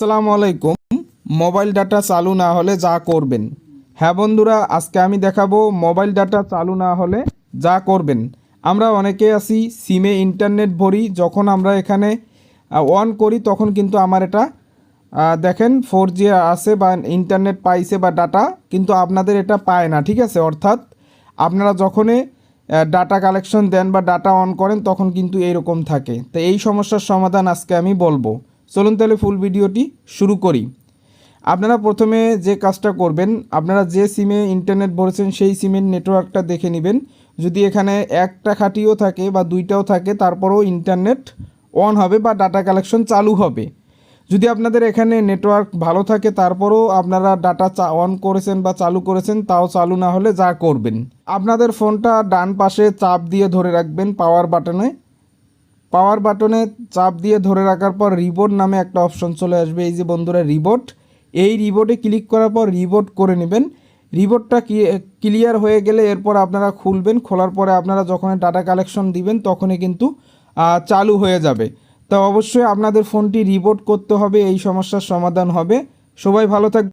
আসসালামু আলাইকুম। Mobile data চালু না হলে যা করবেন। হ্যাঁ বন্ধুরা, আজকে আমি দেখাবো মোবাইল ডাটা চালু না হলে যা করবেন। আমরা অনেকে আছি, সিমে ইন্টারনেট ভরি, যখন আমরা এখানে অন করি, তখন কিন্তু আমার এটা দেখেন ফোর জি আছে বা ইন্টারনেট পাইছে বা ডাটা কিন্তু আপনাদের এটা পায় না, ঠিক আছে? অর্থাৎ আপনারা যখনই ডাটা কালেকশন দেন বা ডাটা অন করেন, তখন কিন্তু এইরকম থাকে। তো এই সমস্যার সমাধান আজকে আমি বলব। চলুন তাহলে ফুল ভিডিওটি শুরু করি। আপনারা প্রথমে যে কাজটা করবেন, আপনারা যে সিমে ইন্টারনেট ভরেছেন সেই সিমের নেটওয়ার্কটা দেখে নেবেন। যদি এখানে একটা খাটিও থাকে বা দুইটাও থাকে, তারপরেও ইন্টারনেট অন হবে বা ডাটা কালেকশন চালু হবে। যদি আপনাদের এখানে নেটওয়ার্ক ভালো থাকে, তারপরেও আপনারা ডাটা চা- অন করেছেন বা চালু করেছেন, তাও চালু না হলে যা করবেন। আপনাদের ফোনটা ডান পাশে চাপ দিয়ে ধরে রাখবেন পাওয়ার বাটনে পাওয়ার বাটনে চাপ দিয়ে ধরে রাখার পর রিবোট নামে একটা অপশন চলে আসবে। এই যে বন্ধুরা, রিবোট। এই রিবোটে ক্লিক করার পর রিবোট করে নেবেন। রিবোটটা ক্লিয়ার হয়ে গেলে এরপর আপনারা খুলবেন। খোলার পরে আপনারা যখন ডাটা কালেকশন দিবেন, তখনই কিন্তু চালু হয়ে যাবে। তো অবশ্যই আপনাদের ফোনটি রিবোট করতে হবে, এই সমস্যার সমাধান হবে। সবাই ভালো থাকবে